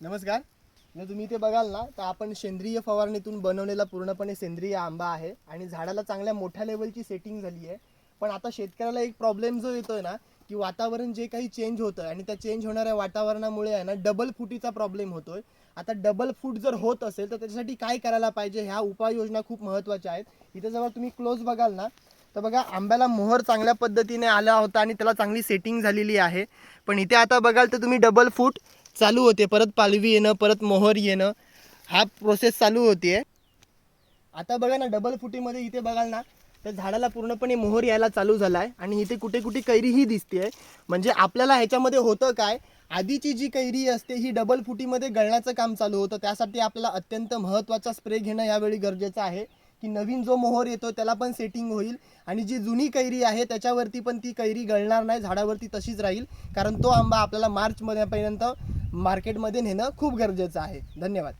नमस्कार. न तुम्ही इथे बघाल ना तर आपण सेंद्रिय फवारणीतून बनवलेला पूर्णपणे सेंद्रिय आंबा आहे आणि झाडाला चांगल्या मोठ्या लेवलची सेटिंग झाली आहे. पण आता शेतकऱ्याला एक प्रॉब्लेम जो येतोय ना की वातावरण जे काही चेंज होतं आणि त्या चेंज होणाऱ्या वातावरणामुळे आहे ना डबल फुटीचा प्रॉब्लेम होतोय. आता डबल फूट जर होत असेल तर त्याच्यासाठी काय करायला पाहिजे? ह्या उपाययोजना खूप महत्त्वाच्या आहेत. इथे जेव्हा तुम्ही क्लोज बघाल ना तर बघा आंब्याला मोहर चांगल्या पद्धतीने आला होता आणि त्याला चांगली सेटिंग झालेली आहे. पण इथे आता बघाल तर तुम्ही डबल फूट चालू होते. परत पालवी येणं परत मोहर येणं. हा प्रोसेस चालू होते आता बघा ना डबल फुटीमध्ये इथे बघाल ना तर झाडाला पूर्णपणे मोहर यायला चालू झाला आहे आणि इथे कुठे कुठे कैरीही दिसते म्हणजे आपल्याला ह्याच्यामध्ये होतं काय आधीची जी कैरी असते ही डबल फुटीमध्ये गळण्याचं काम चालू होतं. त्यासाठी आपल्याला अत्यंत महत्त्वाचा स्प्रे घेणं यावेळी गरजेचं आहे. की नवीन जो मोहर येतो त्याला पण सेटिंग होईल. आणि जी जुनी कैरी आहे त्याच्यावरती पण ती कैरी गळणार नाही झाडावरती तशीच राहील. कारण तो आंबा आपल्याला मार्चमध्येपर्यंत मार्केटमध्ये नेणं खूप गरजेचं आहे. धन्यवाद.